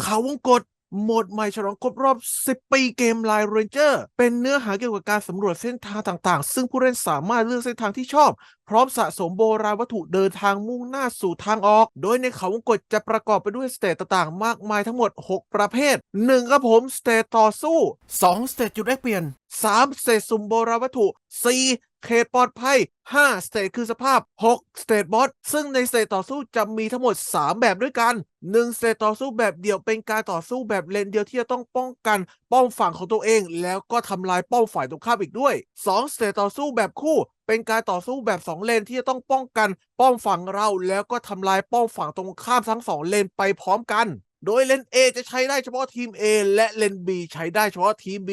เขาวงกตโหมดใหม่ฉลองครบรอบ 10 ปีเกม Line Ranger เป็นเนื้อหาเกี่ยวกับการสำรวจเส้นทางต่างๆ ซึ่งผู้เล่นสามารถเลือกเส้นทางที่ชอบ พร้อมสะสมโบราณวัตถุเดินทางมุ่งหน้าสู่ทางออก โดยในเขาวงกตจะประกอบไปด้วยสเตจต่างๆ มากมายทั้งหมด 6 ประเภท 1 ครับผม สเตจต่อสู้ 2 สเตจจุดแลกเปลี่ยน 3 สเตจสุ่มโบราณวัตถุ 4 เขตปลอดภัย 5 สเตจคือสภาพ 6 สเตจบอสซึ่งในสเตจต่อสู้จะมีทั้งหมด 3 แบบด้วยกัน 1 สเตจต่อสู้แบบเดี่ยวเป็นการต่อสู้แบบเลนเดียวที่จะต้องป้องกันป้อมฝั่งของตัวเอง แล้วก็ทำลายป้อมฝ่ายตรงข้ามอีกด้วย 2 สเตจต่อสู้แบบคู่ เป็นการต่อสู้แบบ 2 เลนที่จะต้องป้องกันป้อมฝั่งเรา แล้วก็ทำลายป้อมฝั่งตรงข้ามทั้ง 2 เลนไปพร้อมกัน โดยเลน A จะใช้ได้เฉพาะทีม A และเลน B ใช้ได้เฉพาะทีม B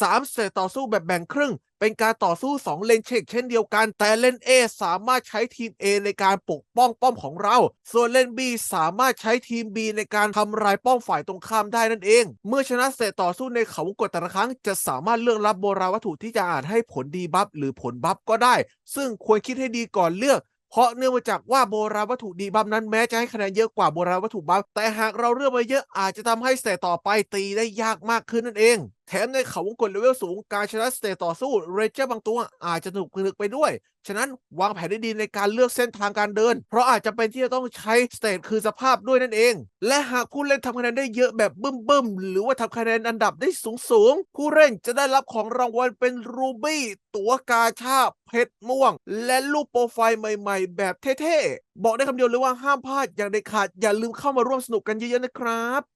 3สเตจต่อสู้แบบแบ่งครึ่ง เป็นการต่อสู้ 2 เลนเช็คเช่นเดียวกัน แต่เลน A สามารถใช้ทีม A ในการปกป้องป้อมของเรา ส่วนเลน B สามารถใช้ทีม B ในการทำลายป้อมฝ่ายตรงข้ามได้นั่นเอง เมื่อชนะสเตจต่อสู้ในเขาวงกตแต่ละครั้ง จะสามารถเลือกรับโบราณวัตถุที่จะอาจให้ผลดีบัฟหรือผลบัฟก็ได้ ซึ่งควรคิดให้ดีก่อนเลือก เพราะเนื่องมาจากว่าโบราณวัตถุดีบัมนั้นแม้จะให้คะแนนเยอะกว่าโบราณวัตถุบัมแต่หากเราเลือกมาเยอะอาจจะทำให้เตจต่อไปตีได้ยากมากขึ้นนั่นเองแถมในเขาวงกตเลเวลสูงการชนะสเตจต่อสู้เรเจอร์บางตัวอาจจะถูกผนึกไปด้วย ฉะนั้นวางแผนได้ดีในการเลือกเส้นทางการเดิน เพราะอาจจะเป็นที่จะต้องใช้สเตจคือสภาพด้วยนั่นเอง และหากผู้เล่นทำคะแนนได้เยอะแบบบึ้มๆ หรือว่าทำคะแนนอันดับได้สูงๆ ผู้เล่นจะได้รับของรางวัลเป็นรูบี้ตั๋วกาชาเพชรม่วง และรูปโปรไฟล์ใหม่ๆ แบบเท่ๆ บอกได้คำเดียวเลยว่าห้ามพลาดอย่างเด็ดขาดอย่าลืมเข้ามาร่วมสนุกกันเยอะๆนะครับ